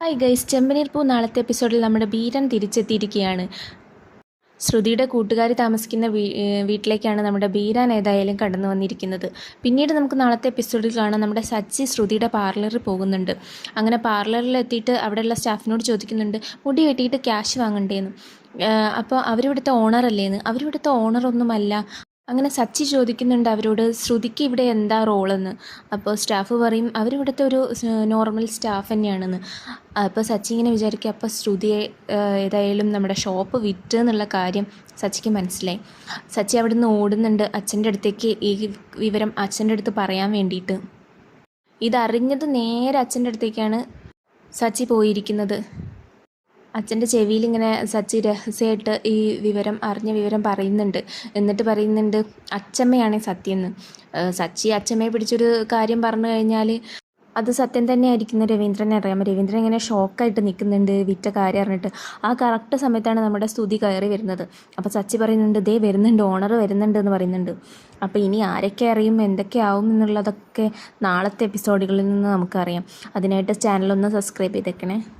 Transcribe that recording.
Hi guys ചെമ്പനീർ പൂ നാളത്തെ എപ്പിസോഡിൽ നമ്മുടെ ബീരൻ തിരിച്ചെത്തിയിരിക്കുകയാണ്. ശ്രുതിയുടെ കൂട്ടുകാരി താമസിക്കുന്ന വീട്ടിലേക്കാണ് നമ്മുടെ ബീരാൻ ഏതായാലും കടന്നു വന്നിരിക്കുന്നത്. പിന്നീട് നമുക്ക് നാളത്തെ എപ്പിസോഡിൽ കാണാം നമ്മുടെ സച്ചി ശ്രുതിയുടെ പാർലറിൽ പോകുന്നുണ്ട്. അങ്ങനെ പാർലറിൽ എത്തിയിട്ട് അവിടെയുള്ള സ്റ്റാഫിനോട് ചോദിക്കുന്നുണ്ട് മുടി വെട്ടിയിട്ട് ക്യാഷ് വാങ്ങണ്ടേന്ന്? അപ്പോൾ അവരിവിടുത്തെ ഓണറല്ലേന്ന് അവരിവിടുത്തെ ഓണറൊന്നുമല്ല അങ്ങനെ സച്ചി ചോദിക്കുന്നുണ്ട് അവരോട് ശ്രുതിക്ക് ഇവിടെ എന്താ റോളെന്ന്? അപ്പോൾ സ്റ്റാഫ് പറയും അവരിവിടുത്തെ ഒരു നോർമൽ സ്റ്റാഫ് തന്നെയാണെന്ന്. അപ്പോൾ സച്ചി ഇങ്ങനെ വിചാരിക്കുക അപ്പോൾ ശ്രുതിയെ ഏതായാലും നമ്മുടെ ഷോപ്പ് വിറ്റ് എന്നുള്ള കാര്യം സച്ചിക്ക് മനസ്സിലായി. സച്ചി അവിടെ നിന്ന് ഓടുന്നുണ്ട് അച്ഛന്റെ അടുത്തേക്ക് ഈ വിവരം അച്ഛന്റെ അടുത്ത് പറയാൻ വേണ്ടിയിട്ട്. ഇതറിഞ്ഞത് നേരെ അച്ഛന്റെ അടുത്തേക്കാണ് സച്ചി പോയിരിക്കുന്നത്. അച്ഛന്റെ ചെവിയിൽ ഇങ്ങനെ സച്ചി രഹസ്യമായിട്ട് ഈ വിവരം അറിഞ്ഞ വിവരം പറയുന്നുണ്ട്. എന്നിട്ട് പറയുന്നുണ്ട് അച്ഛമ്മയാണ് സത്യം എന്ന് സച്ചി അച്ഛമ്മയെ പിടിച്ചൊരു കാര്യം പറഞ്ഞു കഴിഞ്ഞാൽ അത് സത്യം തന്നെയായിരിക്കും രവീന്ദ്രനെ അറിയാം. രവീന്ദ്രൻ ഇങ്ങനെ ഷോക്കായിട്ട് നിൽക്കുന്നുണ്ട് വിറ്റ കാര്യം അറിഞ്ഞിട്ട്. ആ കറക്റ്റ് സമയത്താണ് നമ്മുടെ സ്തുതി കയറി വരുന്നത്. അപ്പോൾ സച്ചി പറയുന്നുണ്ട് ദേ വരുന്നുണ്ട് ഓണർ വരുന്നുണ്ട് എന്ന് പറയുന്നുണ്ട്. അപ്പോൾ ഇനി ആരൊക്കെ അറിയും എന്തൊക്കെ ആവും എന്നുള്ളതൊക്കെ നാളത്തെ എപ്പിസോഡുകളിൽ നിന്ന് നമുക്കറിയാം. അതിനായിട്ട് ചാനലൊന്ന് സബ്സ്ക്രൈബ് ചെയ്തേക്കണേ.